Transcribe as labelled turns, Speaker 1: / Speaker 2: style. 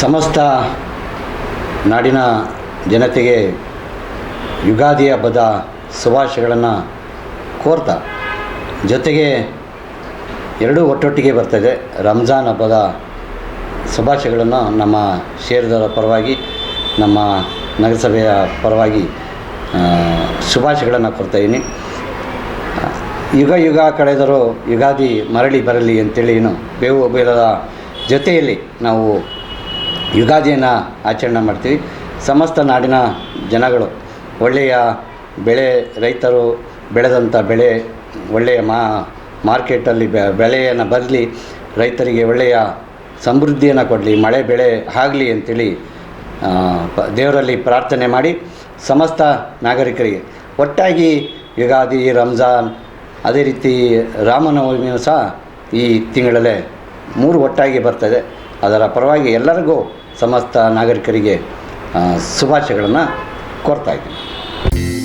Speaker 1: ಸಮಸ್ತ ನಾಡಿನ ಜನತೆಗೆ ಯುಗಾದಿ ಹಬ್ಬದ ಶುಭಾಶಯಗಳನ್ನು ಕೋರ್ತಾ ಜೊತೆಗೆ ಎರಡೂ ಒಟ್ಟೊಟ್ಟಿಗೆ ಬರ್ತದೆ ರಂಜಾನ್ ಹಬ್ಬದ ಶುಭಾಶಯಗಳನ್ನು ನಮ್ಮ ಶೇರ್ದರ ಪರವಾಗಿ, ನಮ್ಮ ನಗರಸಭೆಯ ಪರವಾಗಿ ಶುಭಾಶಯಗಳನ್ನು ಕೊಡ್ತಾಯಿದ್ದೀನಿ ಯುಗ ಯುಗ ಕಳೆದರೂ ಯುಗಾದಿ ಮರಳಿ ಬರಲಿ ಅಂತೇಳಿ ಏನು ಬೇವು ಬೇಲದ ಜೊತೆಯಲ್ಲಿ ನಾವು ಯುಗಾದಿಯನ್ನು ಆಚರಣೆ ಮಾಡ್ತೀವಿ. ಸಮಸ್ತ ನಾಡಿನ ಜನಗಳು, ಒಳ್ಳೆಯ ಬೆಳೆ ರೈತರು ಬೆಳೆದಂಥ ಬೆಳೆ, ಒಳ್ಳೆಯ ಮಾ, ಮಾರ್ಕೆಟಲ್ಲಿ ಬೆಳೆಯನ್ನು ಬರಲಿ, ರೈತರಿಗೆ ಒಳ್ಳೆಯ ಸಮೃದ್ಧಿಯನ್ನು ಕೊಡಲಿ, ಮಳೆ, ಬೆಳೆ ಆಗಲಿ ಅಂತೇಳಿ ದೇವರಲ್ಲಿ ಪ್ರಾರ್ಥನೆ ಮಾಡಿ ಸಮಸ್ತ ನಾಗರಿಕರಿಗೆ. ಒಟ್ಟಾಗಿ ಯುಗಾದಿ, ರಂಜಾನ್, ಅದೇ ರೀತಿ ರಾಮನವಮಿಯೂ ಸಹ ಈ ತಿಂಗಳಲ್ಲೇ ಮೂರು ಒಟ್ಟಾಗಿ ಬರ್ತದೆ. ಅದರ ಪರವಾಗಿ ಎಲ್ಲರಿಗೂ ಸಮಸ್ತ ನಾಗರಿಕರಿಗೆ ಶುಭಾಶಯಗಳನ್ನು ಕೋರ್ತಾ ಇದ್ದೀನಿ.